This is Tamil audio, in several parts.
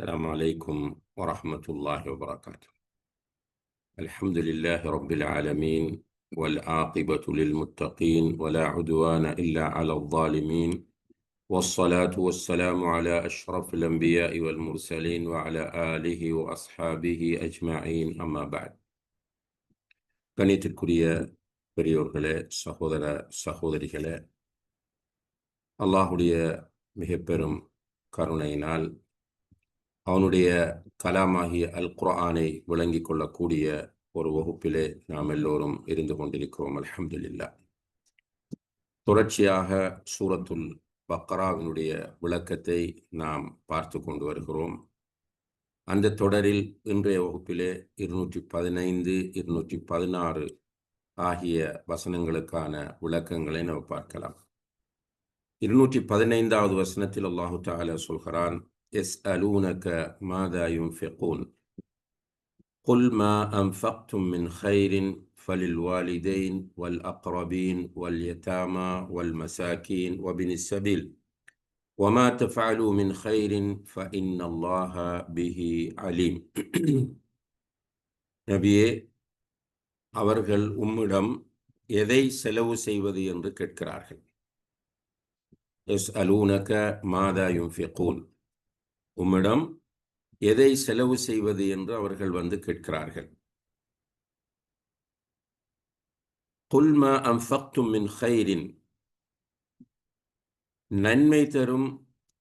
السلام عليكم ورحمة الله وبركاته الحمد لله رب العالمين والعاقبة للمتقين ولا عدوان إلا على الظالمين والصلاة والسلام على أشرف الأنبياء والمرسلين وعلى آله وأصحابه أجمعين أما بعد கணித்திற்குரிய பெரியோர்களே சகோதர சகோதரிகளே அல்லாஹுடைய மிக பெரும் கருணையினால் அவனுடைய கலாமாகிய அல் குரானை விளங்கிக் கொள்ளக்கூடிய ஒரு வகுப்பிலே நாம் எல்லோரும் இருந்து கொண்டிருக்கிறோம். அல்ஹம்துலில்லா. தொடர்ச்சியாக சூரத்துல் பக்ராவினுடைய விளக்கத்தை நாம் பார்த்து கொண்டு வருகிறோம். அந்த தொடரில் இன்றைய வகுப்பிலே இருநூற்றி பதினைந்து இருநூற்றி பதினாறு ஆகிய வசனங்களுக்கான விளக்கங்களை நாம் பார்க்கலாம். இருநூற்றி பதினைந்தாவது வசனத்தில் அல்லாஹு தாலா சொல்கிறான் يسألونك ماذا ينفقون قل ما أنفقتم من خير فللوالدين والأقربين واليتامى والمساكين وابن السبيل وما تفعلوا من خير فإن الله به عليم நபியே அவர்கள் உம்மிடம் எதை செலவு செய்வது என்று கேட்கிறார்கள் எஸ் அலூனக மாதா யுன்ஃபிகூன் உம்மிடம் எதை செலவு செய்வது என்று அவர்கள் வந்து கேட்கிறார்கள். குல்மா அம்ஃபக்தும் மின் ஹைரின் நன்மை தரும்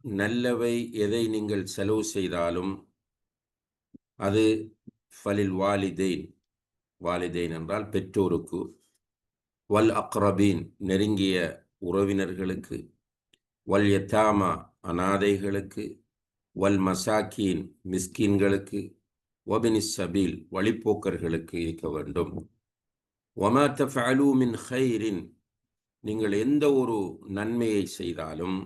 நல்லவை எதை நீங்கள் செலவு செய்தாலும் அது ஃபலில் வாலிதெயின் வாலிதெயின் என்றால் பெற்றோருக்கு. வல் அக்ரபீன் நெருங்கிய உறவினர்களுக்கு. வல் யத்தாமா அனாதைகளுக்கு. வல் மசாக்கீன் மிஸ்கீன்களுக்கு ஒபினி சபீல் வழிப்போக்கர்களுக்கு இருக்க வேண்டும். ஒமா தஃபலூ ஹைரின் நீங்கள் எந்த ஒரு நன்மையை செய்தாலும்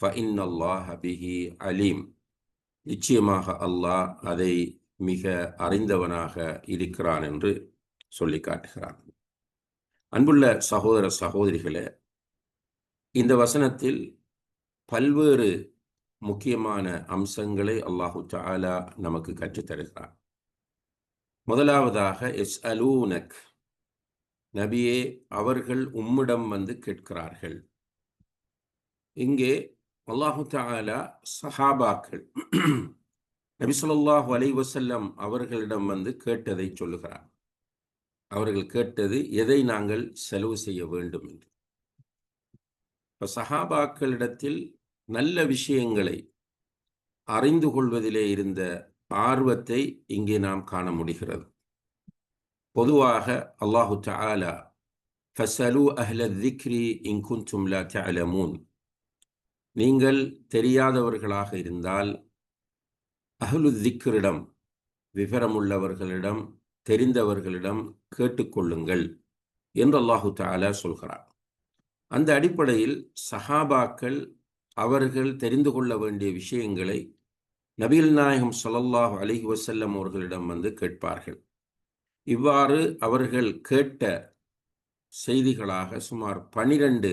ஃபஇன் அல்லாஹ் பிஹி அலீம். நிச்சயமாக அல்லாஹ் அதை மிக அறிந்தவனாக இருக்கிறான் என்று சொல்லி காட்டுகிறான். அன்புள்ள சகோதர சகோதரிகளே இந்த வசனத்தில் பல்வேறு முக்கியமான அம்சங்களை அல்லாஹு தாலா நமக்கு கற்றுத்தருகிறான் முதலாவதாக எஸ் அலூனக் நபியே அவர்கள் உம்மிடம் வந்து கேட்கிறார்கள். இங்கே அல்லாஹு தாலா சஹாபாக்கள் நபி சொல்லாஹு அலை வசல்லம் அவர்களிடம் வந்து கேட்டதை சொல்லுகிறார். அவர்கள் கேட்டது எதை நாங்கள் செலவு செய்ய வேண்டும்? என்று. இப்போ சஹாபாக்களிடத்தில் நல்ல விஷயங்களை அறிந்து கொள்வதிலே இருந்த ஆர்வத்தை இங்கே நாம் காண முடிகிறது. பொதுவாக அல்லாஹு தாலா ஃபசலு அஹ்ல திக்ரி இங்குந்தும் லா தலமூன் நீங்கள் தெரியாதவர்களாக இருந்தால் அஹ்லு திக்ரிடம் விவரமுள்ளவர்களிடம் தெரிந்தவர்களிடம் கேட்டுக்கொள்ளுங்கள் என்று அல்லாஹு தாலா சொல்கிறார் அந்த அடிப்படையில் சஹாபாக்கள் அவர்கள் தெரிந்து கொள்ள வேண்டிய விஷயங்களை நபீல் நாயகம் சொல்லல்லாஹ் அலிஹி வசல்லம் அவர்களிடம் வந்து கேட்பார்கள். இவ்வாறு அவர்கள் கேட்ட செய்திகளாக சுமார் பனிரெண்டு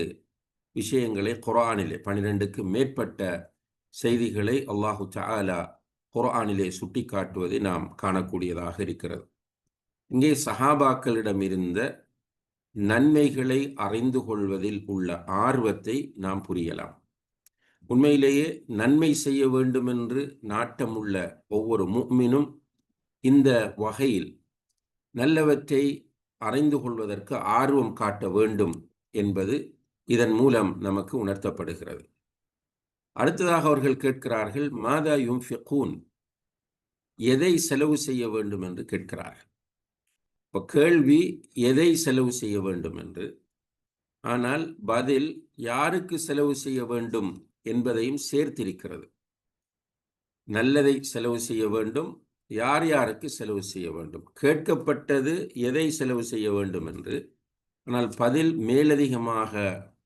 விஷயங்களை குரானிலே பனிரெண்டுக்கு மேற்பட்ட செய்திகளை அல்லாஹு தாலா குரானிலே சுட்டி காட்டுவதை நாம் காணக்கூடியதாக இருக்கிறது. இங்கே சஹாபாக்களிடம் இருந்த நன்மைகளை அறிந்து கொள்வதில் உள்ள ஆர்வத்தை நாம் புரியலாம். உண்மையிலேயே நன்மை செய்ய வேண்டும் என்று நாட்டமுள்ள ஒவ்வொரு முக்மினும் இந்த வகையில் நல்லவற்றை அறிந்து கொள்வதற்கு ஆர்வம் காட்ட வேண்டும் என்பது இதன் மூலம் நமக்கு உணர்த்தப்படுகிறது. அடுத்ததாக அவர்கள் கேட்கிறார்கள் மாதா யும் ஃபிகூன் எதை செலவு செய்ய வேண்டும் என்று கேட்கிறார்கள். இப்போ கேள்வி எதை செலவு செய்ய வேண்டும் என்று ஆனால் பதில் யாருக்கு செலவு செய்ய வேண்டும்? என்பதையும் சேர்த்திருக்கிறது. நல்லதை செலவு செய்ய வேண்டும். யார் யாருக்கு செலவு செய்ய வேண்டும்? கேட்கப்பட்டது எதை செலவு செய்ய வேண்டும் என்று. ஆனால் பதில் மேலதிகமாக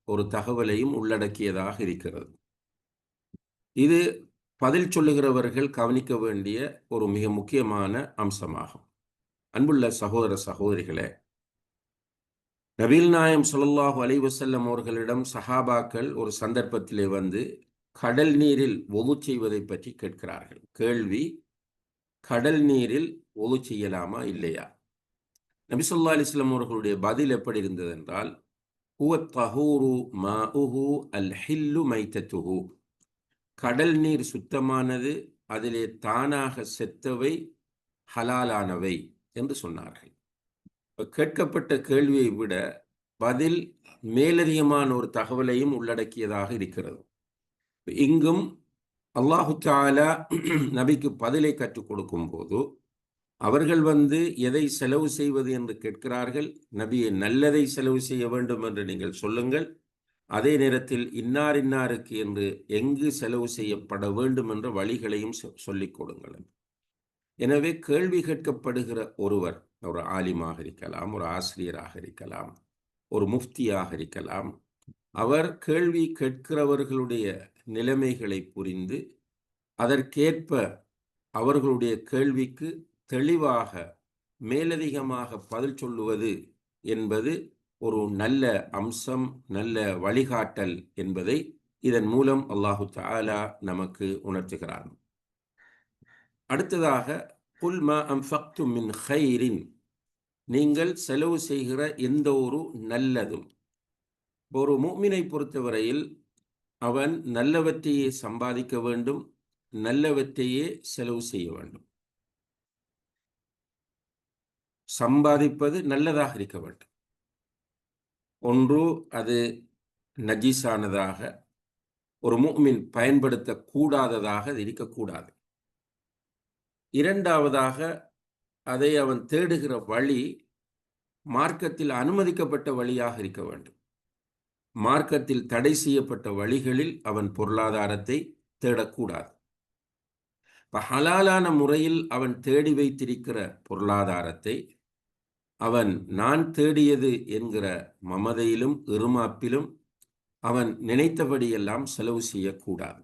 ஒரு தகவலையும் உள்ளடக்கியதாக இருக்கிறது. இது பதில் சொல்லுகிறவர்கள் கவனிக்க வேண்டிய ஒரு மிக முக்கியமான அம்சமாகும். அன்புள்ள சகோதர சகோதரிகளே நபீல் நாயம் சொல்லாஹு அலைவசல்லம் அவர்களிடம் சஹாபாக்கள் ஒரு சந்தர்ப்பத்திலே வந்து கடல் நீரில் ஒது செய்வதை பற்றி கேட்கிறார்கள். கேள்வி கடல் நீரில் ஒது செய்யலாமா இல்லையா? நபிசுல்லா அலிஸ்லாம் அவர்களுடைய பதில் எப்படி இருந்தது என்றால் அல் ஹில்லு கடல் நீர் சுத்தமானது அதிலே தானாக செத்தவை ஹலாலானவை என்று சொன்னார்கள். கேட்கப்பட்ட கேள்வியை விட பதில் மேலதிகமான ஒரு தகவலையும் உள்ளடக்கியதாக இருக்கிறது. இங்கும் அல்லாஹு தாலா நபிக்கு பதிலை கற்றுக் கொடுக்கும் போது அவர்கள் வந்து எதை செலவு செய்வது என்று கேட்கிறார்கள்? நபியை நல்லதை செலவு செய்ய வேண்டும் என்று நீங்கள் சொல்லுங்கள். அதே நேரத்தில் இன்னார் இன்னாருக்கு என்று எங்கு செலவு செய்யப்பட வேண்டும் என்ற வழிகளையும் சொல்லிக் கொடுங்கள். எனவே கேள்வி கேட்கப்படுகிற ஒருவர் ஒரு ஆலிமாக இருக்கலாம் ஒரு ஆசிரியராக இருக்கலாம் ஒரு முஃப்தியாக இருக்கலாம். அவர் கேள்வி கேட்கிறவர்களுடைய நிலைமைகளை புரிந்து அதற்கேற்ப அவர்களுடைய கேள்விக்கு தெளிவாக மேலதிகமாக பதில் சொல்லுவது என்பது ஒரு நல்ல அம்சம் நல்ல வழிகாட்டல் என்பதை இதன் மூலம் அல்லாஹு தாலா நமக்கு உணர்த்துகிறான். அடுத்ததாக உல்ம அம் ஃபக்து மின் ஹைரின் நீங்கள் செலவு செய்கிற எந்த ஒரு நல்லதும். ஒரு மூமினை பொறுத்தவரையில் அவன் நல்லவற்றையே சம்பாதிக்க வேண்டும் நல்லவற்றையே செலவு செய்ய வேண்டும். சம்பாதிப்பது நல்லதாக இருக்க வேண்டும். ஒன்று அது நஜீஸானதாக ஒரு மூமின் பயன்படுத்தக்கூடாததாக அது இருக்கக்கூடாது. இரண்டாவதாக அதை அவன் தேடுகிற வழி மார்க்கத்தில் அனுமதிக்கப்பட்ட வழியாக இருக்க வேண்டும். மார்க்கத்தில் தடை செய்யப்பட்ட வழிகளில் அவன் பொருளாதாரத்தை தேடக்கூடாது. இப்போ ஹலாலான முறையில் அவன் தேடி வைத்திருக்கிற பொருளாதாரத்தை அவன் நான் தேடியது என்கிற மமதையிலும் இருமாப்பிலும் அவன் நினைத்தபடியெல்லாம் செலவு செய்யக்கூடாது.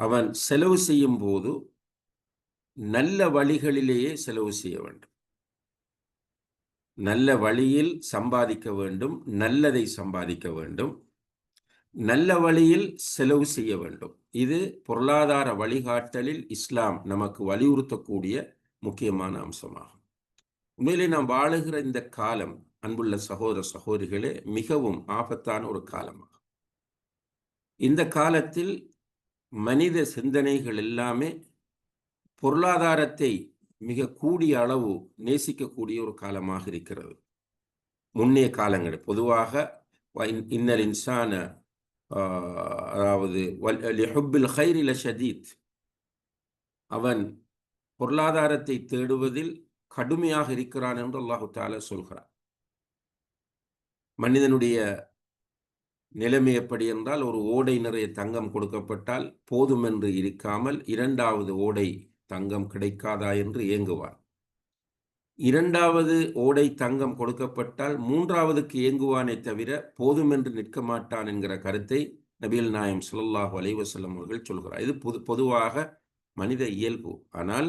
அவன் செலவு செய்யும் போது நல்ல வழிகளிலேயே செலவு செய்ய வேண்டும். நல்ல வழியில் சம்பாதிக்க வேண்டும் நல்லதை சம்பாதிக்க வேண்டும். நல்ல வழியில் செலவு செய்ய வேண்டும். இது பொருளாதார வழிகாட்டலில் இஸ்லாம் நமக்கு வலியுறுத்தக்கூடிய முக்கியமான அம்சமாகும். உண்மையிலே நாம் வாழுகிற இந்த காலம் அன்புள்ள சகோதர சகோதரிகளே மிகவும் ஆபத்தான ஒரு காலமாகும். இந்த காலத்தில் மனித சிந்தனைகள் எல்லாமே பொருளாதாரத்தை மிக கூடிய அளவு நேசிக்கக்கூடிய ஒரு காலமாக இருக்கிறது. முன்னைய காலங்கள் பொதுவாக இன்னல் இன்சான அதாவது ஹுப்பில் ஹைரில ஷதீத். அவன் பொருளாதாரத்தை தேடுவதில் கடுமையாக இருக்கிறான் என்று அல்லாஹு தால சொல்கிறான். மனிதனுடைய நிலைமை எப்படி என்றால் ஒரு ஓடை நிறைய தங்கம் கொடுக்கப்பட்டால் போதும் என்று இருக்காமல் இரண்டாவது ஓடை தங்கம் கிடைக்காதா என்று ஏங்குவான். இரண்டாவது ஓடை தங்கம் கொடுக்கப்பட்டால் மூன்றாவதுக்கு ஏங்குவானே தவிர போதுமென்று நிற்க மாட்டான் என்கிற கருத்தை நபீல் நாயம் சுல்லாஹு அலைவசல்லம் அவர்கள் சொல்கிறார். இது பொது பொதுவாக மனித இயல்பு. ஆனால்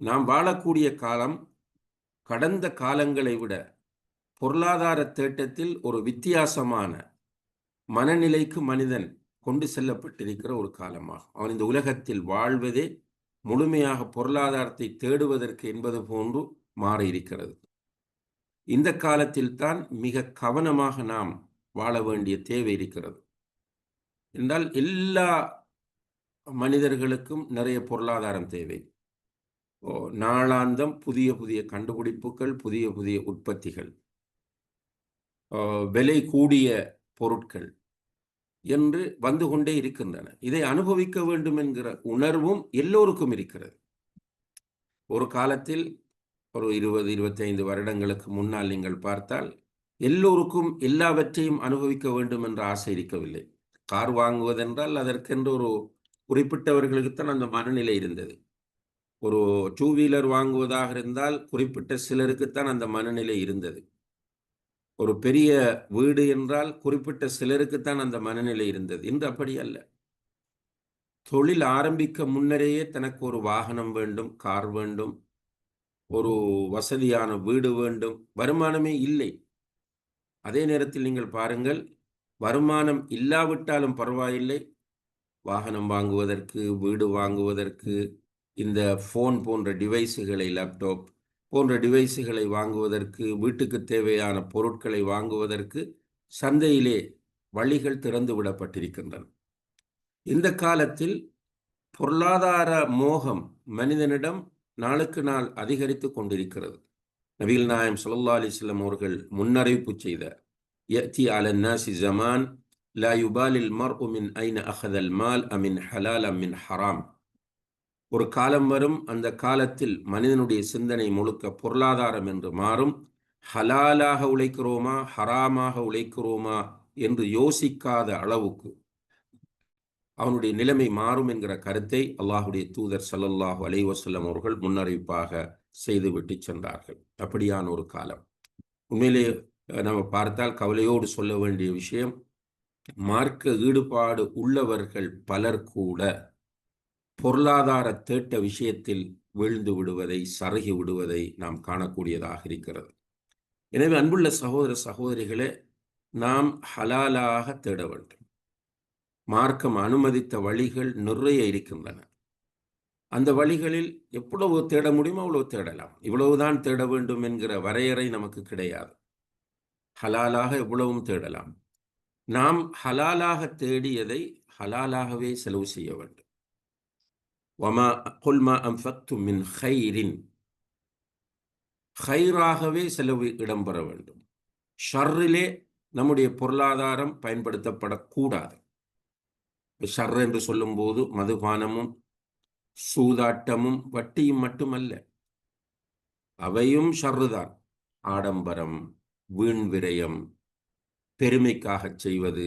நாம் வாழக்கூடிய காலம் கடந்த காலங்களை விட பொருளாதார தேட்டத்தில் ஒரு வித்தியாசமான மனநிலைக்கு மனிதன் கொண்டு செல்லப்பட்டிருக்கிற ஒரு காலமாகும். அவன் இந்த உலகத்தில் வாழ்வதே முழுமையாக பொருளாதாரத்தை தேடுவதற்கு என்பது போன்று மாறியிருக்கிறது. இந்த காலத்தில் தான் மிக கவனமாக நாம் வாழ வேண்டிய தேவை இருக்கிறது. என்றால் எல்லா மனிதர்களுக்கும் நிறைய பொருளாதாரம் தேவை. நாளாந்தம் புதிய புதிய கண்டுபிடிப்புகள் புதிய புதிய உற்பத்திகள். விலை கூடிய பொருட்கள். என்று வந்து கொண்டே இருக்கின்றன. இதை அனுபவிக்க வேண்டும் என்கிற உணர்வும் எல்லோருக்கும் இருக்கிறது. ஒரு காலத்தில் ஒரு இருபது இருபத்தைந்து வருடங்களுக்கு முன்னால் நீங்கள் பார்த்தால் எல்லோருக்கும் எல்லாவற்றையும் அனுபவிக்க வேண்டும் என்ற ஆசை இருக்கவில்லை. கார் வாங்குவதென்றால் அதற்கென்று ஒரு குறிப்பிட்டவர்களுக்குத்தான் அந்த மனநிலை இருந்தது. ஒரு டூ வீலர் வாங்குவதாக இருந்தால் குறிப்பிட்ட சிலருக்குத்தான் அந்த மனநிலை இருந்தது. ஒரு பெரிய வீடு என்றால் குறிப்பிட்ட சிலருக்குத்தான் அந்த மனநிலை இருந்தது. இன்று அப்படி அல்ல. தொழில் ஆரம்பிக்க முன்னரேயே தனக்கு ஒரு வாகனம் வேண்டும் கார் வேண்டும் ஒரு வசதியான வீடு வேண்டும். வருமானமே இல்லை. அதே நேரத்தில் நீங்கள் பாருங்கள் வருமானம் இல்லாவிட்டாலும் பரவாயில்லை. வாகனம் வாங்குவதற்கு வீடு வாங்குவதற்கு இந்த ஃபோன் போன்ற டிவைஸுகளை லேப்டாப் போன்ற டிவைஸுகளை வாங்குவதற்கு வீட்டுக்கு தேவையான பொருட்களை வாங்குவதற்கு சந்தையிலே வழிகள் திறந்து விடப்பட்டிருக்கின்றன. இந்த காலத்தில் பொருளாதார மோகம் மனிதனிடம் நாளுக்கு நாள் அதிகரித்து கொண்டிருக்கிறது. நபீல் நாயம் சுல்லா அலிஸ்லம் அவர்கள் முன்னறிவிப்பு செய்த யத்தி அலன் நாசி ஜமான் லா யுபாலில் மர் உமின் ஐன அஹதல் மால் அமின் ஹலால் அமின் ஹராம். ஒரு காலம் வரும் அந்த காலத்தில் மனிதனுடைய சிந்தனை முழுக்க பொருளாதாரம் என்று மாறும். ஹலாலாக உழைக்கிறோமா ஹராமாக உழைக்கிறோமா என்று யோசிக்காத அளவுக்கு அவனுடைய நிலைமை மாறும் என்கிற கருத்தை அல்லாஹுடைய தூதர் சல்லல்லாஹு அலைவசல்லம் அவர்கள் முன்னறிவிப்பாக செய்துவிட்டு சென்றார்கள். அப்படியான ஒரு காலம். உண்மையிலே நம்ம பார்த்தால் கவலையோடு சொல்ல வேண்டிய விஷயம் மார்க்க ஈடுபாடு உள்ளவர்கள் பலர் கூட பொருளாதார தேட்ட விஷயத்தில் வீழ்ந்து விடுவதை சருகி விடுவதை நாம் காணக்கூடியதாக இருக்கிறது. எனவே அன்புள்ள சகோதர சகோதரிகளே நாம் ஹலாலாக தேட வேண்டும். மார்க்கம் அனுமதித்த வழிகள் நிறைய இருக்கின்றன. அந்த வழிகளில் எவ்வளவு தேட முடியுமோ அவ்வளவு தேடலாம். இவ்வளவுதான் தேட வேண்டும் என்கிற வரையறை நமக்கு கிடையாது. ஹலாலாக எவ்வளவும் தேடலாம். நாம் ஹலாலாக தேடியதை ஹலாலாகவே செலவு செய்ய வேண்டும். வமா கொல்மா அம்ஃபக்து மின் ஹைரின் ஹைராகவே செலவு இடம்பெற வேண்டும். ஷர்ரிலே நம்முடைய பொருளாதாரம் பயன்படுத்தப்படக்கூடாது. ஷர் என்று சொல்லும்போது மதுபானமும் சூதாட்டமும் வட்டியும் மட்டுமல்ல. அவையும் ஷர்ருதான் ஆடம்பரம் வீண் விரயம் பெருமைக்காக செய்வது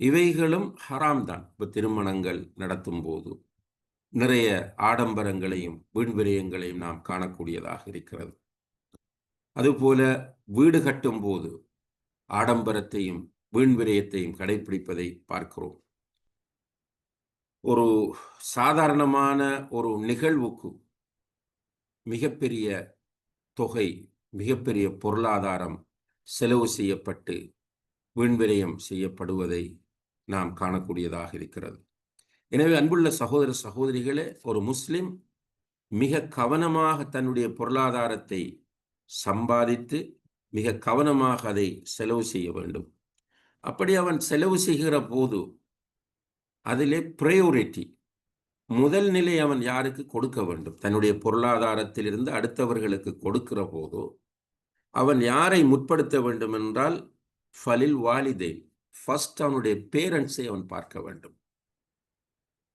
இவைகளும் ஹராம் தான். இப்போ திருமணங்கள் நடத்தும் போது நிறைய ஆடம்பரங்களையும் வீண் விரயங்களையும் நாம் காணக்கூடியதாக இருக்கிறது. அதுபோல வீடு கட்டும் போது ஆடம்பரத்தையும் வீண் விரயத்தையும் கடைபிடிப்பதை பார்க்கிறோம். ஒரு சாதாரணமான ஒரு நிகழ்வுக்கு மிகப்பெரிய தொகை மிகப்பெரிய பொருளாதாரம் செலவு செய்யப்பட்டு வீண்விரயம் செய்யப்படுவதை நாம் காணக்கூடியதாக இருக்கிறது. எனவே அன்புள்ள சகோதர சகோதரிகளே ஒரு முஸ்லிம் மிக கவனமாக தன்னுடைய பொருளாதாரத்தை சம்பாதித்து மிக கவனமாக அதை செலவு செய்ய வேண்டும். அப்படி அவன் செலவு செய்கிற போது அதிலே ப்ரையோரிட்டி முதல் நிலை அவன் யாருக்கு கொடுக்க வேண்டும்? தன்னுடைய பொருளாதாரத்திலிருந்து அடுத்தவர்களுக்கு கொடுக்கிற போதோ அவன் யாரை முற்படுத்த வேண்டும் என்றால் ஃபலில் வாலிதை ஃபர்ஸ்ட் அவனுடைய பேரண்ட்ஸை அவன் பார்க்க வேண்டும்.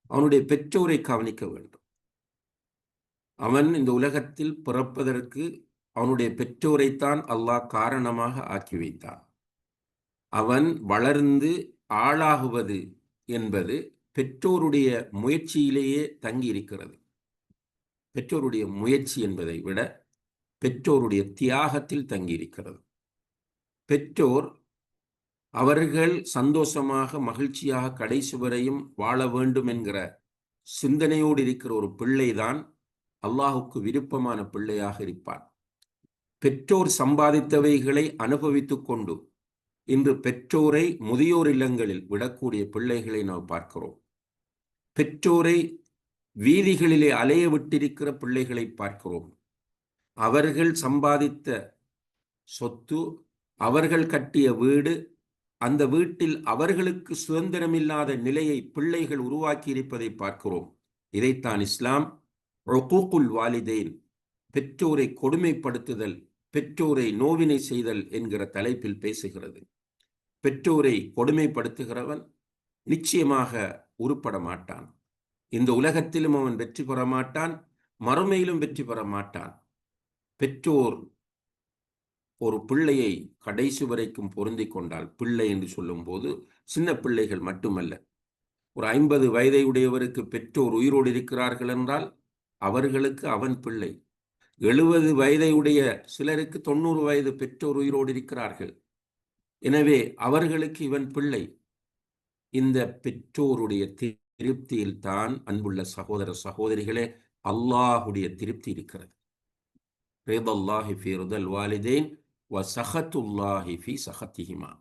அவனுடைய பெற்றோரை கவனிக்க வேண்டும். அவன் இந்த உலகத்தில் பிறப்பதற்கு அவனுடைய பெற்றோரைத்தான் அல்லாஹ் காரணமாக ஆக்கி வைத்தான். அவன் வளர்ந்து ஆளாகுவது என்பது பெற்றோருடைய முயற்சியிலேயே தங்கி இருக்கிறது பெற்றோருடைய முயற்சி என்பதை விட பெற்றோருடைய தியாகத்தில் தங்கியிருக்கிறது. பெற்றோர் அவர்கள் சந்தோஷமாக மகிழ்ச்சியாக கடைசி வரையும் வாழ வேண்டும் என்கிற சிந்தனையோடு இருக்கிற ஒரு பிள்ளைதான் அல்லாஹுக்கு விருப்பமான பிள்ளையாக இருப்பான். பெற்றோர் சம்பாதித்தவைகளை அனுபவித்துக் கொண்டு இன்று பெற்றோரை முதியோர் இல்லங்களில் விடக்கூடிய பிள்ளைகளை நாம் பார்க்கிறோம். பெற்றோரை வீதிகளிலே அலைய விட்டிருக்கிற பிள்ளைகளை பார்க்கிறோம். அவர்கள் சம்பாதித்த சொத்து அவர்கள் கட்டிய வீடு அந்த வீட்டில் அவர்களுக்கு சுதந்திரமில்லாத நிலையை பிள்ளைகள் உருவாக்கி இருப்பதை பார்க்கிறோம். இதைத்தான் இஸ்லாம் ரொகூக்குல் வாலிதேன் பெற்றோரை கொடுமைப்படுத்துதல் பெற்றோரை நோவினை செய்தல் என்கிற தலைப்பில் பேசுகிறது. பெற்றோரை கொடுமைப்படுத்துகிறவன் நிச்சயமாக உருப்பட மாட்டான் இந்த உலகத்திலும் அவன் வெற்றி பெற மாட்டான் மறுமையிலும் வெற்றி பெற மாட்டான் பெற்றோர் ஒரு பிள்ளையை கடைசி வரைக்கும் பொருந்தி கொண்டால் பிள்ளை என்று சொல்லும்போது சின்ன பிள்ளைகள் மட்டுமல்ல. ஒரு ஐம்பது வயதை உடையவருக்கு பெற்றோர் உயிரோடு இருக்கிறார்கள் என்றால் அவர்களுக்கு அவன் பிள்ளை. எழுபது வயதை உடைய சிலருக்கு தொண்ணூறு வயது பெற்றோர் உயிரோடு இருக்கிறார்கள். எனவே அவர்களுக்கு இவன் பிள்ளை. இந்த பெற்றோருடைய திருப்தியில் தான் அன்புள்ள சகோதர சகோதரிகளே அல்லாஹுடைய திருப்தி இருக்கிறது. ரிதல்லாஹி ஃபீருதல் வாலிதேன். வ சஹத்துல்லாஹி ஃபி சஹத்திஹிமா.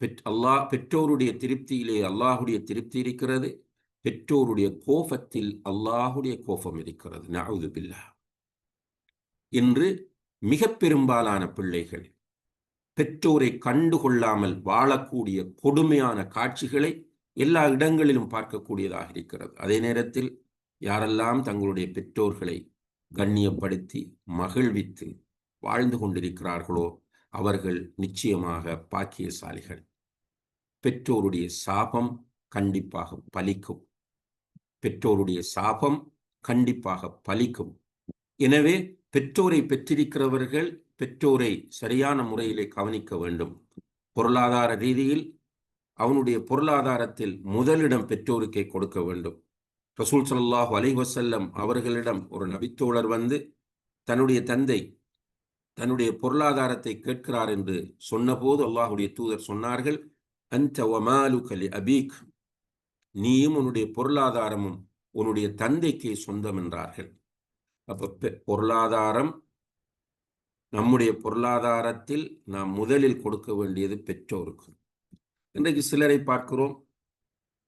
பெற் அல்லாஹ் பெற்றோருடைய திருப்தியிலே அல்லாஹுடைய திருப்தி இருக்கிறது. பெற்றோருடைய கோபத்தில் அல்லாஹுடைய கோபம் இருக்கிறது. நவுது பில்லா இன்று மிக பெரும்பாலான பிள்ளைகள் பெற்றோரை கண்டுகொள்ளாமல் வாழக்கூடிய கொடுமையான காட்சிகளை எல்லா இடங்களிலும் பார்க்கக்கூடியதாக இருக்கிறது. அதே நேரத்தில் யாரெல்லாம் தங்களுடைய பெற்றோர்களை கண்ணியப்படுத்தி மகிழ்வித்து வாழ்ந்து கொண்டிருக்கிறார்களோ அவர்கள் நிச்சயமாக பாக்கியசாலிகள். பெற்றோருடைய சாபம் கண்டிப்பாக பலிக்கும். பெற்றோருடைய சாபம் கண்டிப்பாக பலிக்கும். எனவே பெற்றோரை பெற்றிருக்கிறவர்கள் பெற்றோரை சரியான முறையிலே கவனிக்க வேண்டும். பொருளாதார ரீதியில் அவனுடைய பொருளாதாரத்தில் முதலிடம் பெற்றோருக்கே கொடுக்க வேண்டும். ரசூல் சல்லாஹூ அலைவசல்லம் அவர்களிடம் ஒரு நபித்தோழர் வந்து தன்னுடைய தந்தை தன்னுடைய பொருளாதாரத்தை கேட்கிறார் என்று சொன்னபோது அல்லாஹுடைய தூதர் சொன்னார்கள் அந்த ஒமாலு கலி அபீக். நீயும் உன்னுடைய பொருளாதாரமும் உன்னுடைய தந்தைக்கே சொந்தம் என்றார்கள். அப்ப பொருளாதாரம் நம்முடைய பொருளாதாரத்தில் நாம் முதலில் கொடுக்க வேண்டியது பெற்றோருக்கு. இன்றைக்கு சிலரை பார்க்கிறோம்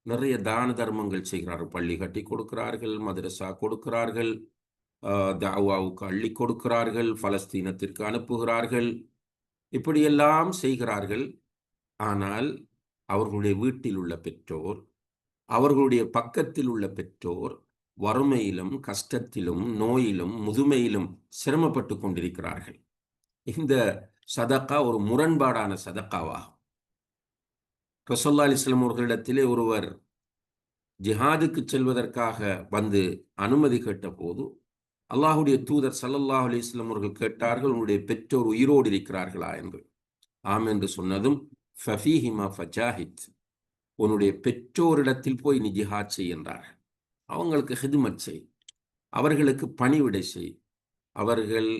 நிறைய தான தர்மங்கள் செய்கிறார்கள். பள்ளி கட்டி கொடுக்கிறார்கள் மதரசா கொடுக்கிறார்கள் தாவாவுக்கு அள்ளி கொடுக்கிறார்கள் பலஸ்தீனத்திற்கு அனுப்புகிறார்கள். இப்படியெல்லாம் செய்கிறார்கள். ஆனால் அவர்களுடைய வீட்டில் உள்ள பெற்றோர் அவர்களுடைய பக்கத்தில் உள்ள பெற்றோர் வறுமையிலும் கஷ்டத்திலும் நோயிலும் முதுமையிலும் சிரமப்பட்டு கொண்டிருக்கிறார்கள். இந்த சதக்கா ஒரு முரண்பாடான சதக்காவாகும். ரசோல்லா அலிஸ்லாம் அவர்களிடத்திலே ஒருவர் ஜிஹாதுக்கு செல்வதற்காக வந்து அனுமதி கேட்டபோது அல்லாஹுடைய தூதர் சல்லல்லாஹ் அலிஸ்லம் அவர்கள் கேட்டார்கள் உன்னுடைய பெற்றோர் உயிரோடு இருக்கிறார்களா? என்று. ஆம் என்று சொன்னதும் ஃபஃபீஹிமா ஃபஜாஹித். உன்னுடைய பெற்றோரிடத்தில் போய் நீ ஜிஹாத் செய் என்றார்கள். அவங்களுக்கு ஹிதுமத் செய். அவர்களுக்கு பணிவிடை செய். அவர்கள்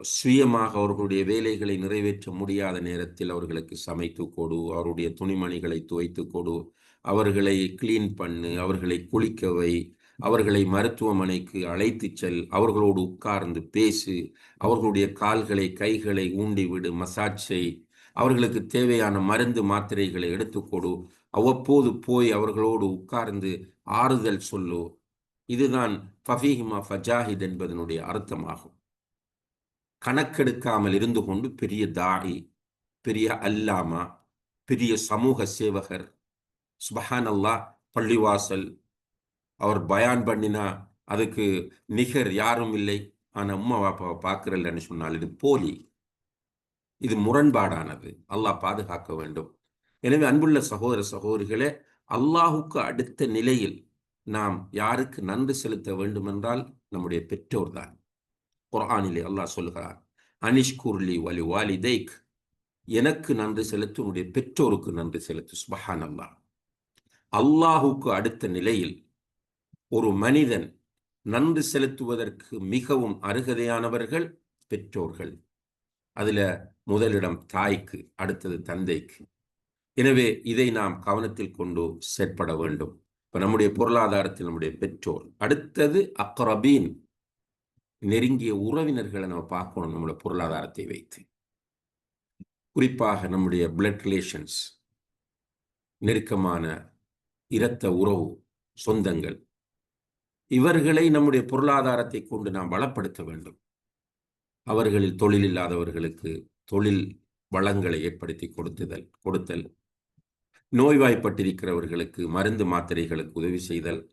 சுயமாக அவர்களுடைய வேலைகளை நிறைவேற்ற முடியாத நேரத்தில் அவர்களுக்கு சமைத்து கொடு. அவருடைய துணிமணிகளை துவைத்து கொடு. அவர்களை கிளீன் பண்ணு. அவர்களை குளிக்கவை அவர்களை மருத்துவமனைக்கு அழைத்து செல். அவர்களோடு உட்கார்ந்து பேசு. அவர்களுடைய கால்களை கைகளை ஊண்டி விடு மசாஜ் செய். அவர்களுக்கு தேவையான மருந்து மாத்திரைகளை எடுத்துக்கொடு அவ்வப்போது போய் அவர்களோடு உட்கார்ந்து ஆறுதல் சொல்லு. இதுதான் ஃபஃபீஹிமா ஃபஜாஹித் என்பதனுடைய அர்த்தமாகும். கணக்கெடுக்காமல் இருந்து கொண்டு பெரிய தாயி பெரிய அல்லாமா பெரிய சமூக சேவகர். சுபஹான் அல்லா பள்ளிவாசல் அவர் பயான் பண்ணினா அதுக்கு நிகர் யாரும் இல்லை. ஆனால் அம்மா பாப்பாவை பார்க்கறல்லன்னு சொன்னால் இது போலி. இது முரண்பாடானது. அல்லாஹ் பாதுகாக்க வேண்டும். எனவே அன்புள்ள சகோதர சகோதரிகளே அல்லாஹுக்கு அடுத்த நிலையில் நாம் யாருக்கு நன்றி செலுத்த வேண்டுமென்றால் நம்முடைய பெற்றோர் தான். குரானிலே அல்லாஹ் சொல்கிறார் அனிஷ்குர்லி வலி வாலிதைக். எனக்கு நன்றி செலுத்து உன்னுடைய பெற்றோருக்கு நன்றி செலுத்து. சுபஹான் அல்லாஹ் அல்லாஹுக்கு அடுத்த நிலையில் ஒரு மனிதன் நன்றி செலுத்துவதற்கு மிகவும் அருகதையானவர்கள் பெற்றோர்கள். அதுல முதலிடம் தாய்க்கு அடுத்தது தந்தைக்கு. எனவே இதை நாம் கவனத்தில் கொண்டு செயற்பட வேண்டும். இப்போ நம்முடைய பொருளாதாரத்தில் நம்முடைய பெற்றோர். அடுத்தது அக்ரபீன். நெருங்கிய உறவினர்களை நம்ம பார்க்கணும் நம்முடைய பொருளாதாரத்தை வைத்து. குறிப்பாக நம்முடைய பிளட் ரிலேஷன்ஸ் நெருக்கமான இரத்த உறவு சொந்தங்கள். இவர்களை நம்முடைய பொருளாதாரத்தை கொண்டு நாம் வளப்படுத்த வேண்டும். அவர்களில் தொழில் இல்லாதவர்களுக்கு தொழில் வளங்களை ஏற்படுத்தி கொடுத்துதல் கொடுத்தல். நோய்வாய்ப்பட்டிருக்கிறவர்களுக்கு மருந்து மாத்திரைகளுக்கு உதவி செய்தல்.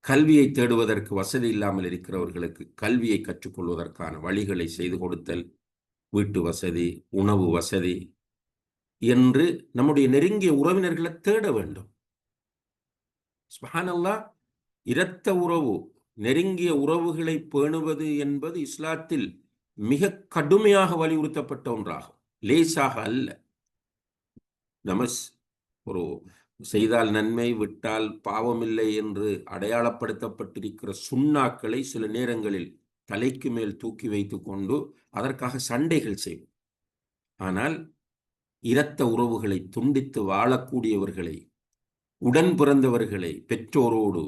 கல்வியை தேடுவதற்கு வசதி இல்லாமல் இருக்கிறவர்களுக்கு கல்வியை கற்றுக்கொள்வதற்கான வழிகளை செய்து கொடுத்தல். வீட்டு வசதி உணவு வசதி என்று நம்முடைய நெருங்கிய உறவினர்களை தேட வேண்டும். இரத்த உறவு நெருங்கிய உறவுகளை பேணுவது என்பது இஸ்லாத்தில் மிக கடுமையாக வலியுறுத்தப்பட்ட ஒன்றாகும். லேசாக அல்ல. நமஸ் ஒரு செய்தால் நன்மை விட்டால் பாவமில்லை என்று அடையாளப்படுத்தப்பட்டிருக்கிற சுண்ணாக்களை சில நேரங்களில் தலைக்கு மேல் தூக்கி வைத்து கொண்டு அதற்காக சண்டைகள் செய்வோம். ஆனால் இரத்த உறவுகளை துண்டித்து வாழக்கூடியவர்களை உடன் பிறந்தவர்களை பெற்றோரோடு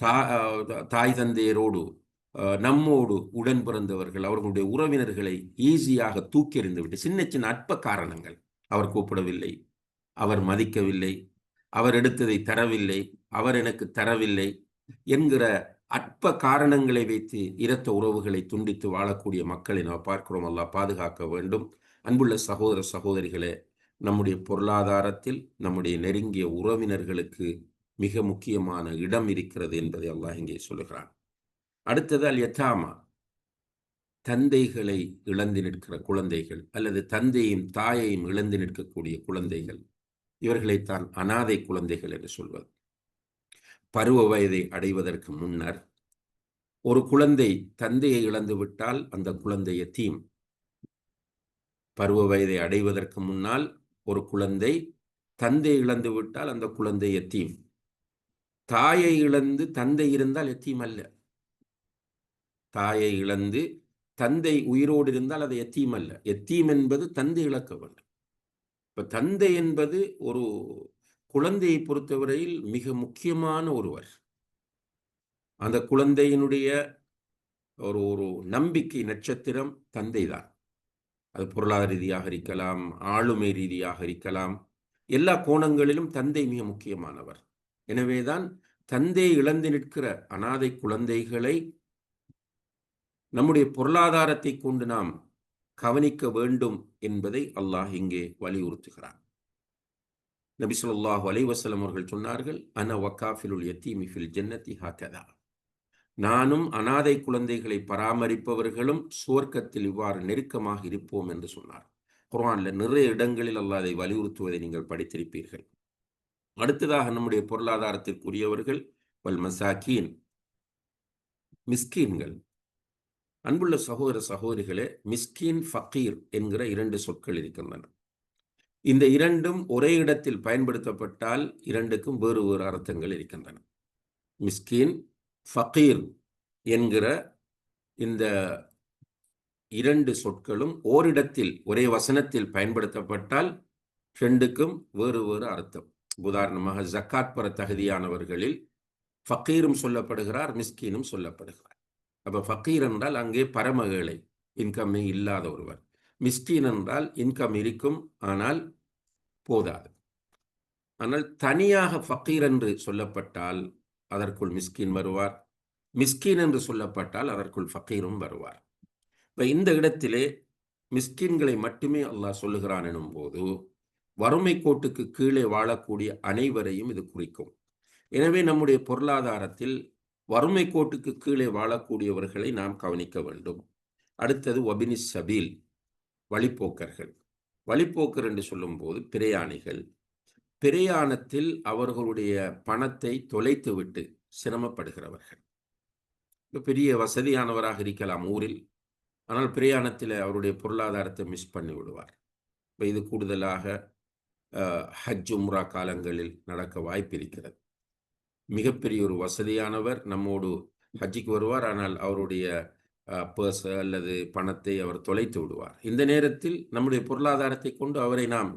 தாய் தந்தையரோடு நம்மோடு உடன் பிறந்தவர்கள் அவர்களுடைய உறவினர்களை ஈஸியாக தூக்கி எறிந்துவிட்டு சின்ன சின்ன அற்ப காரணங்கள். அவர் கூப்பிடவில்லை. அவர் மதிக்கவில்லை. அவர் எடுத்ததை தரவில்லை. அவர் எனக்கு தரவில்லை என்கிற அற்ப காரணங்களை வைத்து இரத்த உறவுகளை துண்டித்து வாழக்கூடிய மக்களை நாம் பார்க்கிறோம். அல்லா பாதுகாக்க வேண்டும். அன்புள்ள சகோதர சகோதரிகளே நம்முடைய பொருளாதாரத்தில் நம்முடைய நெருங்கிய உறவினர்களுக்கு மிக முக்கியமான இடம் இருக்கிறது என்பதை அல்லாஹ் இங்கே சொல்லுகிறான். அடுத்தது அல் யத்தாமா தந்தைகளை இழந்து நிற்கிற குழந்தைகள் அல்லது தந்தையும் தாயையும் இழந்து நிற்கக்கூடிய குழந்தைகள் இவர்களைத்தான் அனாதை குழந்தைகள் என்று சொல்வது. பருவ வயதை அடைவதற்கு முன்னர் ஒரு குழந்தை தந்தையை இழந்து விட்டால் அந்த குழந்தைய தீம் பருவ வயதை அடைவதற்கு முன்னால் ஒரு குழந்தை தந்தை இழந்து விட்டால் அந்த குழந்தை எத்தீம் தாயை இழந்து தந்தை இருந்தால் எத்தீம் அல்ல. தாயை இழந்து தந்தை உயிரோடு இருந்தால் அது எத்தீம் அல்ல. எத்தீம் என்பது தந்தை இழக்க வேண்டும். இப்போ தந்தை என்பது ஒரு குழந்தையை பொறுத்தவரையில் மிக முக்கியமான ஒருவர். அந்த குழந்தையினுடைய ஒரு ஒரு நம்பிக்கை நட்சத்திரம் தந்தை தான். அது பொருளாதார ரீதியாக இருக்கலாம் ஆளுமை ரீதியாக இருக்கலாம். எல்லா கோணங்களிலும் தந்தை மிக முக்கியமானவர். எனவேதான் தந்தை இழந்து நிற்கிற அனாதை குழந்தைகளை நம்முடைய பொருளாதாரத்தை கொண்டு நாம் கவனிக்க வேண்டும் என்பதை அல்லாஹ் இங்கே வலியுறுத்துகிறான். நபி சொல்லாஹு அலைவசலம் அவர்கள் சொன்னார்கள் அன வக்காஃபிலுல் யத்தீமி ஃபில் ஹாக்கதா நானும் அனாதை குழந்தைகளை பராமரிப்பவர்களும் சுவர்க்கத்தில் இவ்வாறு நெருக்கமாக இருப்போம் என்று சொன்னார். குரான்ல நிறைய இடங்களில் அல்லாஹ் வலியுறுத்துவதை நீங்கள் படித்திருப்பீர்கள். அடுத்ததாக நம்முடைய பொருளாதாரத்திற்குரியவர்கள் வல் மசாக்கீன் மிஸ்கீன்கள். அன்புள்ள சகோதர சகோதரிகளே மிஸ்கீன் ஃபக்கீர் என்கிற இரண்டு சொற்கள் இருக்கின்றன. இந்த இரண்டும் ஒரே இடத்தில் பயன்படுத்தப்பட்டால் இரண்டுக்கும் வேறு வேறு அர்த்தங்கள் இருக்கின்றன. மிஸ்கீன் ஃபக்கீர் என்கிற இந்த இரண்டு சொற்களும் ஓரிடத்தில் ஒரே வசனத்தில் பயன்படுத்தப்பட்டால் ரெண்டுக்கும் வேறு வேறு அர்த்தம். உதாரணமாக ஜக்காத் பெற தகுதியானவர்களில் ஃபக்கீரும் சொல்லப்படுகிறார் மிஸ்கீனும் சொல்லப்படுகிறார். அப்போ ஃபக்கீர் என்றால் அங்கே பரம ஏழை இன்கம்மே இல்லாத ஒருவர். மிஸ்கீன் என்றால் இன்கம் இருக்கும் ஆனால் போதாது. ஆனால் தனியாக ஃபக்கீர் என்று சொல்லப்பட்டால் அதற்குள் மிஸ்கின் வருவார். மிஸ்கின் என்று சொல்லப்பட்டால் அதற்குள் ஃபக்கீரும் வருவார். இப்போ இந்த இடத்திலே மிஸ்கின்களை மட்டுமே அல்லாஹ் சொல்லுகிறான் எனும் போது வறுமை கோட்டுக்கு கீழே வாழக்கூடிய அனைவரையும் இது குறிக்கும். எனவே நம்முடைய பொருளாதாரத்தில் வறுமை கோட்டுக்கு கீழே வாழக்கூடியவர்களை நாம் கவனிக்க வேண்டும். அடுத்தது ஒபினி சபீல் வழிப்போக்கர்கள். வழிப்போக்கர் என்று சொல்லும்போது பிரயாணிகள். பிரயாணத்தில் அவர்களுடைய பணத்தை தொலைத்துவிட்டு சிரமப்படுகிறவர்கள். பெரிய வசதியானவராக இருக்கலாம் ஊரில். ஆனால் பிரயாணத்தில் அவருடைய பொருளாதாரத்தை மிஸ் பண்ணி விடுவார் இப்போ இது கூடுதலாக ஹஜ் உம்ரா காலங்களில் நடக்க வாய்ப்பிருக்கிறது. மிகப்பெரிய ஒரு வசதியானவர் நம்மோடு ஹஜ்ஜிக்கு வருவார். ஆனால் அவருடைய பர்ஸ் அல்லது பணத்தை அவர் தொலைத்து விடுவார். இந்த நேரத்தில் நம்முடைய பொருளாதாரத்தை கொண்டு அவரை நாம்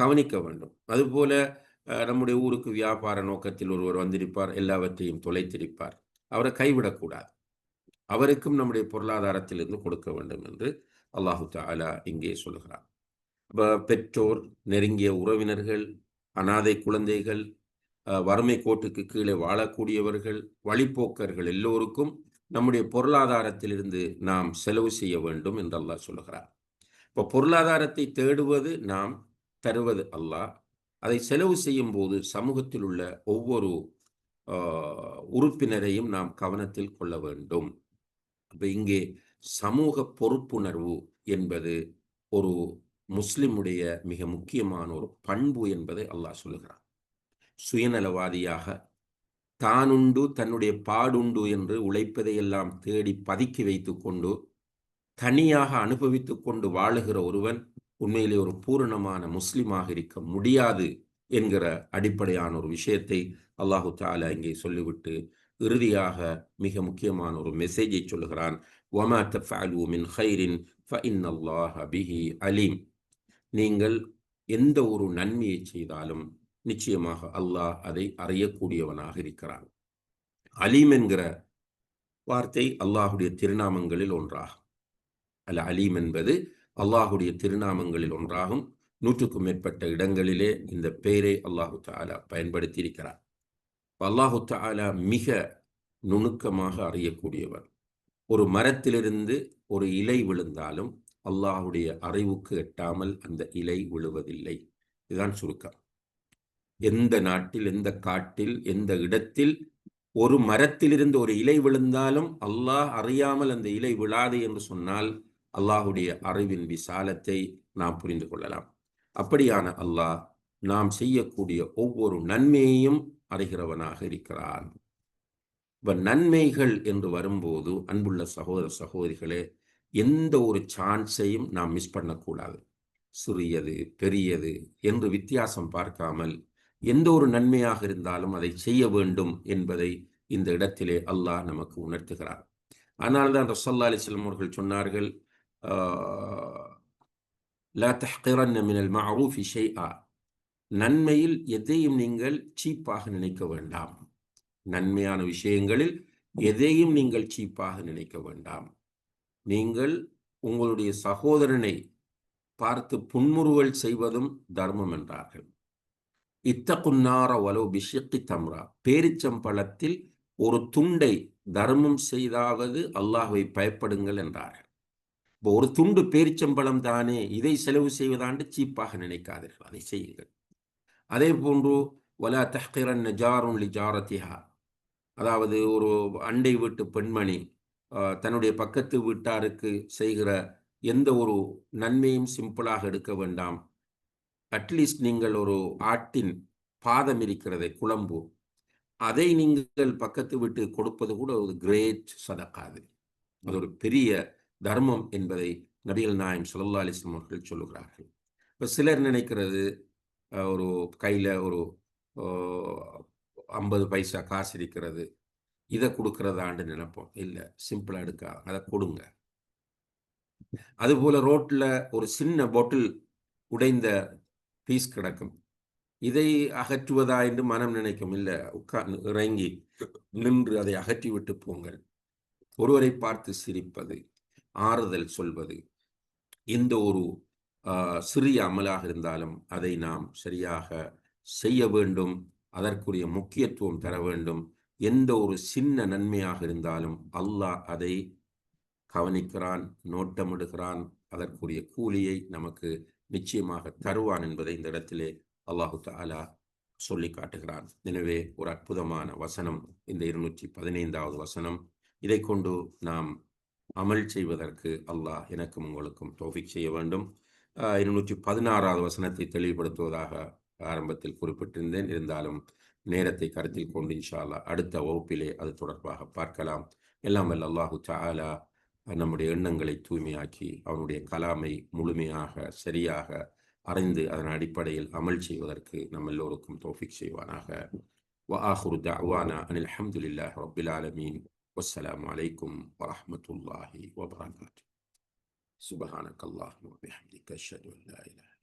கவனிக்க வேண்டும். அதுபோல நம்முடைய ஊருக்கு வியாபார நோக்கத்தில் ஒருவர் வந்திருப்பார். எல்லாவற்றையும் தொலைத்திருப்பார். அவரை கைவிடக்கூடாது. அவருக்கும் நம்முடைய பொருளாதாரத்திலிருந்து கொடுக்க வேண்டும் என்று அல்லாஹு தாலா இங்கே சொல்கிறார் பெற்றோர் நெருங்கிய உறவினர்கள் அனாதை குழந்தைகள் வறுமை கோட்டுக்கு கீழே வாழக்கூடியவர்கள் வழிப்போக்கர்கள் எல்லோருக்கும் நம்முடைய பொருளாதாரத்திலிருந்து நாம் செலவு செய்ய வேண்டும் என்று அல்லாஹ் இப்போ பொருளாதாரத்தை தேடுவது நாம் தருவது அல்லாஹ். அதை செலவு செய்யும் போது சமூகத்தில் உள்ள ஒவ்வொரு உறுப்பினரையும் நாம் கவனத்தில் கொள்ள வேண்டும். அப்போ இங்கே சமூக பொறுப்புணர்வு என்பது ஒரு முஸ்லிமுடைய மிக முக்கியமான ஒரு பண்பு என்பதை அல்லாஹ் சொல்லுகிறான். சுயநலவாதியாக தானுண்டு தன்னுடைய பாடுண்டு என்று உழைப்பதையெல்லாம் தேடி பதுக்கி வைத்து கொண்டு தனியாக அனுபவித்து கொண்டு வாழுகிற ஒருவன் உண்மையிலே ஒரு பூரணமான முஸ்லிமாக இருக்க முடியாது என்கிற அடிப்படையான ஒரு விஷயத்தை அல்லாஹு தாலா இங்கே சொல்லிவிட்டு இறுதியாக மிக முக்கியமான ஒரு மெசேஜை சொல்லுகிறான். ஒமா தஃபாலு மின் ஹைரின் பிஹி அலீம். நீங்கள் எந்த ஒரு நன்மையை செய்தாலும் நிச்சயமாக அல்லாஹ் அதை அறியக்கூடியவனாக இருக்கிறான். அலீம் என்கிற வார்த்தை அல்லாஹுடைய திருநாமங்களில் ஒன்றாகும். அல்ல அலீம் என்பது அல்லாஹுடைய திருநாமங்களில் ஒன்றாகும். நூற்றுக்கும் மேற்பட்ட இடங்களிலே இந்த பெயரை அல்லாஹு தாலா பயன்படுத்தியிருக்கிறார். அல்லாஹு தாலா மிக நுணுக்கமாக அறியக்கூடியவர். ஒரு மரத்திலிருந்து ஒரு இலை விழுந்தாலும் அல்லாஹுடைய அறிவுக்கு எட்டாமல் அந்த இலை விழுவதில்லை. இதுதான் சுருக்கம். எந்த நாட்டில் எந்த காட்டில் எந்த இடத்தில் ஒரு மரத்திலிருந்து ஒரு இலை விழுந்தாலும் அல்லாஹ் அறியாமல் அந்த இலை விழாது என்று சொன்னால் அல்லாஹுடைய அறிவின் விசாலத்தை நாம் புரிந்து கொள்ளலாம். அப்படியான அல்லாஹ் நாம் செய்யக்கூடிய ஒவ்வொரு நன்மையையும் அறிகிறவனாக இருக்கிறான். இப்ப நன்மைகள் என்று வரும்போது அன்புள்ள சகோதர சகோதரிகளே எந்த ஒரு சான்ஸையும் நாம் மிஸ் பண்ணக்கூடாது. சிறியது பெரியது என்று வித்தியாசம் பார்க்காமல் எந்த ஒரு நன்மையாக இருந்தாலும் அதை செய்ய வேண்டும் என்பதை இந்த இடத்திலே அல்லாஹ் நமக்கு உணர்த்துகிறார். ஆனால் தான் ரசல்லா அலிஸ்லாம் அவர்கள் சொன்னார்கள் லா தஹ்கிரன்ன மினல் மஅரூஃபி ஷைஆ. நன்மையில் எதையும் நீங்கள் சீப்பாக நினைக்க வேண்டாம். நன்மையான விஷயங்களில் எதையும் நீங்கள் சீப்பாக நினைக்க வேண்டாம். நீங்கள் உங்களுடைய சகோதரனை பார்த்து புன்முறுவல் செய்வதும் தர்மம் என்றார்கள். இத்தகுன்னார வலோ பிஷிக்கி தம்ரா. பேரிச்சம்பழத்தில் ஒரு துண்டை தர்மம் செய்தாவது அல்லாஹுவை பயப்படுங்கள் என்றார்கள். இப்போ ஒரு துண்டு பேரிச்சம்பழம் தானே இதை செலவு செய்வதாண்டு சீப்பாக நினைக்காதீர்கள் அதை செய்யுங்கள். அதே போன்று வலா தஹ்கிரன் ஜாரும் லி ஜாரத்திஹா அதாவது ஒரு அண்டை வீட்டு பெண்மணி தன்னுடைய பக்கத்து வீட்டாருக்கு செய்கிற எந்த ஒரு நன்மையும் சிம்பிளாக எடுக்க வேண்டாம். அட்லீஸ்ட் நீங்கள் ஒரு ஆட்டின் பாதம் இருக்கிறதை குழம்பு. அதை நீங்கள் பக்கத்து விட்டு கொடுப்பது கூட ஒரு கிரேட் சதக்காது அது. ஒரு பெரிய தர்மம் என்பதை நபிகள் நாயம் சுல்லா அலிஸ்லாம் அவர்கள் சொல்லுகிறார்கள். இப்போ சிலர் நினைக்கிறது ஒரு கையில் ஒரு ஐம்பது பைசா காசு இருக்கிறது. இதை கொடுக்கறதாண்டு நினைப்போம். இல்லை சிம்பிளாக எடுக்கா அதை கொடுங்க. அதுபோல் ரோட்டில் ஒரு சின்ன பாட்டில் உடைந்த பீஸ் கிடக்கும். இதை அகற்றுவதா என்று மனம் நினைக்கும். இல்லை உட்கா இறங்கி நின்று அதை அகற்றி விட்டு போங்கள். ஒருவரை பார்த்து சிரிப்பது ஆறுதல் சொல்வது எந்த ஒரு சிறிய அமலாக இருந்தாலும் அதை நாம் சரியாக செய்ய வேண்டும். அதற்குரிய முக்கியத்துவம் தர வேண்டும். எந்த ஒரு சின்ன நன்மையாக இருந்தாலும் அல்லாஹ் அதை கவனிக்கிறான் நோட்டமிடுகிறான் அதற்குரிய கூலியை நமக்கு நிச்சயமாக தருவான் என்பதை இந்த இடத்திலே அல்லாஹு தாலா சொல்லி காட்டுகிறான். எனவே ஒரு அற்புதமான வசனம் இந்த இருநூற்றி பதினைந்தாவது வசனம். இதை கொண்டு நாம் அமல் செய்வதற்கு அல்லாஹ் எனக்கும் உங்களுக்கும் தோஃபிக் செய்ய வேண்டும். இருநூற்றி பதினாறாவது வசனத்தை தெளிவுபடுத்துவதாக ஆரம்பத்தில் குறிப்பிட்டிருந்தேன். இருந்தாலும் நேரத்தை கருத்தில் கொண்டு இன்ஷால்லா அடுத்த வகுப்பிலே அது தொடர்பாக பார்க்கலாம் எல்லாம் வல்ல அல்லாஹு தாலா நம்முடைய எண்ணங்களை தூய்மையாக்கி அவனுடைய கலாமை முழுமையாக சரியாக அறிந்து அதன் அடிப்படையில் அமல் செய்வதற்கு நம்ம எல்லோருக்கும் தோஃபிக் செய்வானாக وآخر دعوانا أن الحمد لله رب العالمين والسلام عليكم ورحمة الله وبركاته سبحانك اللهم وبحمدك أشهد أن لا إله